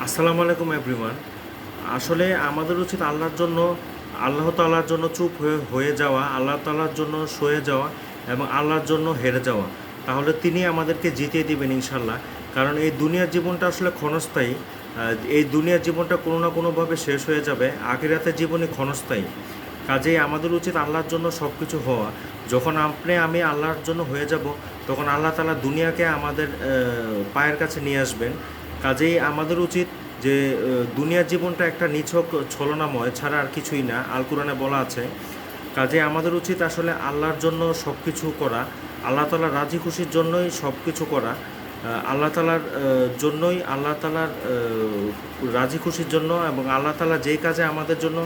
আসসালামু আলাইকুম এভরিওয়ান আসলে আমাদের উচিত আল্লাহর জন্য, আল্লাহ তাআলার জন্য চুপ হয়ে হয়ে যাওয়া, আল্লাহ তাআলার জন্য সয়ে যাওয়া এবং আল্লাহর জন্য হেরে যাওয়া। তাহলে তিনি আমাদেরকে জিতিয়ে দিবেন ইনশাল্লাহ কারণ এই দুনিয়ার জীবনটা আসলে ক্ষণস্থায়ী। এই দুনিয়ার জীবনটা কোনো না কোনোভাবে শেষ হয়ে যাবে। আখিরাতের জীবনই ক্ষণস্থায়ী। কাজেই আমাদের উচিত আল্লাহর জন্য সব কিছু হওয়া। যখন আপনি, আমি আল্লাহর জন্য হয়ে যাব, তখন আল্লাহ তালা দুনিয়াকে আমাদের পায়ের কাছে নিয়ে আসবেন। কাজেই আমাদের উচিত যে দুনিয়ার জীবনটা একটা নিছক ছলনাময় ছাড়া আর কিছুই না, আল কোরআনে বলা আছে। কাজে আমাদের উচিত আসলে আল্লাহর জন্য সব কিছু করা, আল্লাহ তালার রাজি খুশির জন্যই সব কিছু করা আল্লাহ তালার জন্যই আল্লাহ তালার রাজি খুশির জন্য এবং আল্লাহ তালা যেই কাজে আমাদের জন্য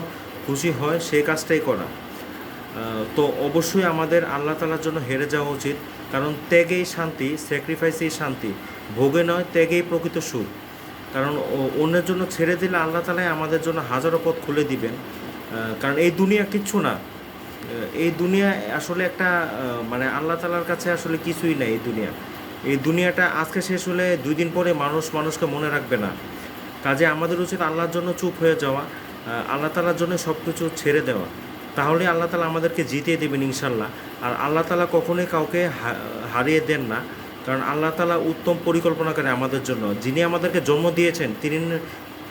খুশি হয়, সেই কাজটাই করা। তো অবশ্যই আমাদের আল্লাহ তালার জন্য হেরে যাওয়া উচিত। কারণ ত্যাগেই শান্তি স্যাক্রিফাইসেই শান্তি। ভোগে নয়, ত্যাগেই প্রকৃত সুখ। কারণ অন্যের জন্য ছেড়ে দিলে আল্লাহ তালাই আমাদের জন্য হাজারো পথ খুলে দিবেন। কারণ এই দুনিয়া কিচ্ছু না। এই দুনিয়া আসলে একটা মানে আল্লাহ তালার কাছে আসলে কিছুই নাই এই দুনিয়া। এই দুনিয়াটা আজকে শেষ হলে দুই দিন পরে মানুষ মানুষকে মনে রাখবে না। কাজে আমাদের উচিত আল্লাহর জন্য চুপ হয়ে যাওয়া আল্লাহ তালার জন্য সব কিছু ছেড়ে দেওয়া। তাহলে আল্লাহ তালা আমাদেরকে জিতিয়ে দেবেন ইনশাল্লাহ। আর আল্লাহ তালা কখনোই কাউকে হারিয়ে দেন না। কারণ আল্লাহ তালা উত্তম পরিকল্পনা করে আমাদের জন্য। যিনি আমাদেরকে জন্ম দিয়েছেন, তিনি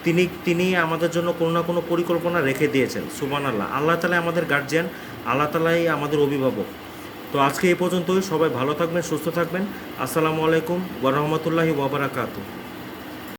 তিনি তিনি আমাদের জন্য কোনো না কোনো পরিকল্পনা রেখে দিয়েছেন। সুবান আল্লাহ আল্লাহ তালা আমাদের গার্জিয়ান আল্লাহ তালাই আমাদের অভিভাবক। তো আজকে এই পর্যন্তই। সবাই ভালো থাকবেন, সুস্থ থাকবেন। আসসালামু আলাইকুম ওয়া রাহমাতুল্লাহি ওয়া বারাকাতুহু।